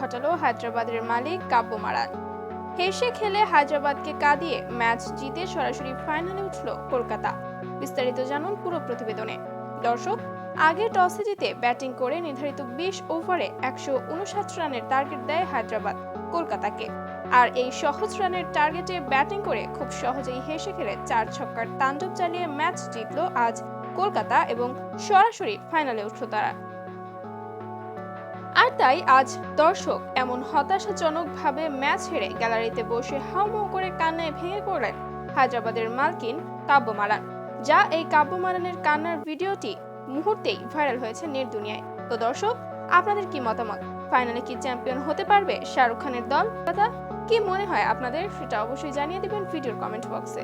ঘটালো হায়দ্রাবাদের মালিক কাব্য মারান। হেসে খেলে হায়দ্রাবাদকে কাঁদিয়ে ম্যাচ জিতে সরাসরি ফাইনালে উঠল কলকাতা। বিস্তারিত জানুন পুরো প্রতিবেদনে। দর্শক, আগে টসে জিতে ব্যাটিং করে নির্ধারিত বিশ ওভারে একশো উনষাট রানের টার্গেট দেয় হায়দ্রাবাদ কলকাতাকে। আর এই সহজ রানের টার্গেটে ব্যাটিং করে খুব সহজেই হেসে খেলে চার ছক্কার তাণ্ডব চালিয়ে ম্যাচ জিতল আজ কলকাতা এবং সরাসরি ফাইনালে উঠল তারা। তাই আজ দর্শক এমন হতাশাজনকভাবে ম্যাচ হেরে গ্যালারিতে বসে হাউমাউ করে কান্নায় ভেঙে পড়লেন হায়দ্রাবাদের মালকিন কাব্য মারান যা এই কাব্য মারানের কান্নার ভিডিওটি মুহূর্তেই ভাইরাল হয়েছে নেট দুনিয়ায় তো দর্শক, আপনাদের কি মতামত? ফাইনালে কি চ্যাম্পিয়ন হতে পারবে শাহরুখ খানের দল? কি মনে হয় আপনাদের, সেটা অবশ্যই জানিয়ে দিবেন ভিডিওর কমেন্ট বক্সে।